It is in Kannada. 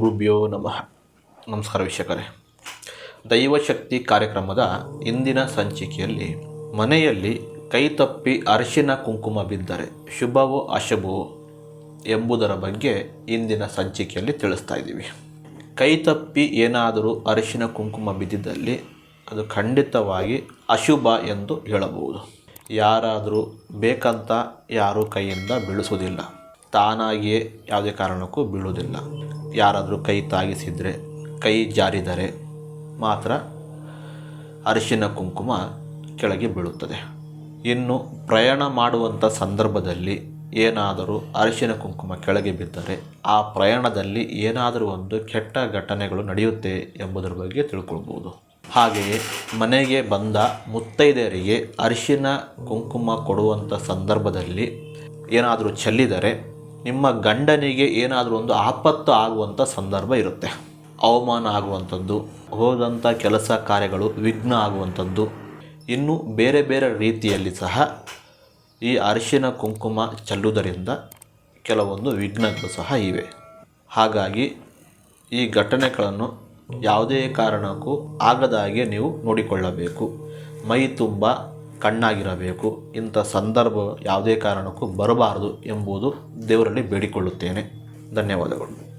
ಗುರುಭ್ಯೋ ನಮಃ. ನಮಸ್ಕಾರ ವೀಕ್ಷಕರೇ. ದೈವಶಕ್ತಿ ಕಾರ್ಯಕ್ರಮದ ಇಂದಿನ ಸಂಚಿಕೆಯಲ್ಲಿ ಮನೆಯಲ್ಲಿ ಕೈತಪ್ಪಿ ಅರಿಶಿನ ಕುಂಕುಮ ಬಿದ್ದರೆ ಶುಭವೋ ಅಶುಭವೋ ಎಂಬುದರ ಬಗ್ಗೆ ಇಂದಿನ ಸಂಚಿಕೆಯಲ್ಲಿ ತಿಳಿಸ್ತಾ ಇದ್ದೀವಿ. ಕೈತಪ್ಪಿ ಏನಾದರೂ ಅರಿಶಿನ ಕುಂಕುಮ ಬಿದ್ದಿದ್ದಲ್ಲಿ ಅದು ಖಂಡಿತವಾಗಿ ಅಶುಭ ಎಂದು ಹೇಳಬಹುದು. ಯಾರಾದರೂ ಬೇಕಂತ ಯಾರೂ ಕೈಯಿಂದ ಬೀಳಿಸೋದಿಲ್ಲ ತಾನಾಗಿಯೇ ಯಾವುದೇ ಕಾರಣಕ್ಕೂ ಬೀಳುವುದಿಲ್ಲ. ಯಾರಾದರೂ ಕೈ ತಾಗಿಸಿದರೆ, ಕೈ ಜಾರಿದರೆ ಮಾತ್ರ ಅರಿಶಿನ ಕುಂಕುಮ ಕೆಳಗೆ ಬೀಳುತ್ತದೆ. ಇನ್ನು ಪ್ರಯಾಣ ಮಾಡುವಂಥ ಸಂದರ್ಭದಲ್ಲಿ ಏನಾದರೂ ಅರಿಶಿನ ಕುಂಕುಮ ಕೆಳಗೆ ಬಿದ್ದರೆ ಆ ಪ್ರಯಾಣದಲ್ಲಿ ಏನಾದರೂ ಒಂದು ಕೆಟ್ಟ ಘಟನೆಗಳು ನಡೆಯುತ್ತೆ ಎಂಬುದರ ಬಗ್ಗೆ ತಿಳ್ಕೊಳ್ಬೋದು. ಹಾಗೆಯೇ ಮನೆಗೆ ಬಂದ ಮುತ್ತೈದೆಯರಿಗೆ ಅರಿಶಿನ ಕುಂಕುಮ ಕೊಡುವಂಥ ಸಂದರ್ಭದಲ್ಲಿ ಏನಾದರೂ ಚೆಲ್ಲಿದರೆ ನಿಮ್ಮ ಗಂಡನಿಗೆ ಏನಾದರೂ ಒಂದು ಆಪತ್ತು ಆಗುವಂಥ ಸಂದರ್ಭ ಇರುತ್ತೆ. ಅವಮಾನ ಆಗುವಂಥದ್ದು ಹೋದಂಥ ಕೆಲಸ ಕಾರ್ಯಗಳು ವಿಘ್ನ ಆಗುವಂಥದ್ದು. ಇನ್ನು ಬೇರೆ ಬೇರೆ ರೀತಿಯಲ್ಲಿ ಸಹ ಈ ಅರಿಶಿನ, ಕುಂಕುಮ ಚೆಲ್ಲುವುದರಿಂದ ಕೆಲವೊಂದು ವಿಘ್ನಗಳು ಸಹ ಇವೆ. ಹಾಗಾಗಿ ಈ ಘಟನೆಗಳನ್ನು ಯಾವುದೇ ಕಾರಣಕ್ಕೂ ಆಗದ ಹಾಗೆ ನೀವು ನೋಡಿಕೊಳ್ಳಬೇಕು. ಮೈ ತುಂಬ ಕಣ್ಣಾಗಿರಬೇಕು. ಇಂಥ ಸಂದರ್ಭ ಯಾವುದೇ ಕಾರಣಕ್ಕೂ ಬರಬಾರದು ಎಂಬುದು ದೇವರಲ್ಲಿ ಬೇಡಿಕೊಳ್ಳುತ್ತೇನೆ. ಧನ್ಯವಾದಗಳು.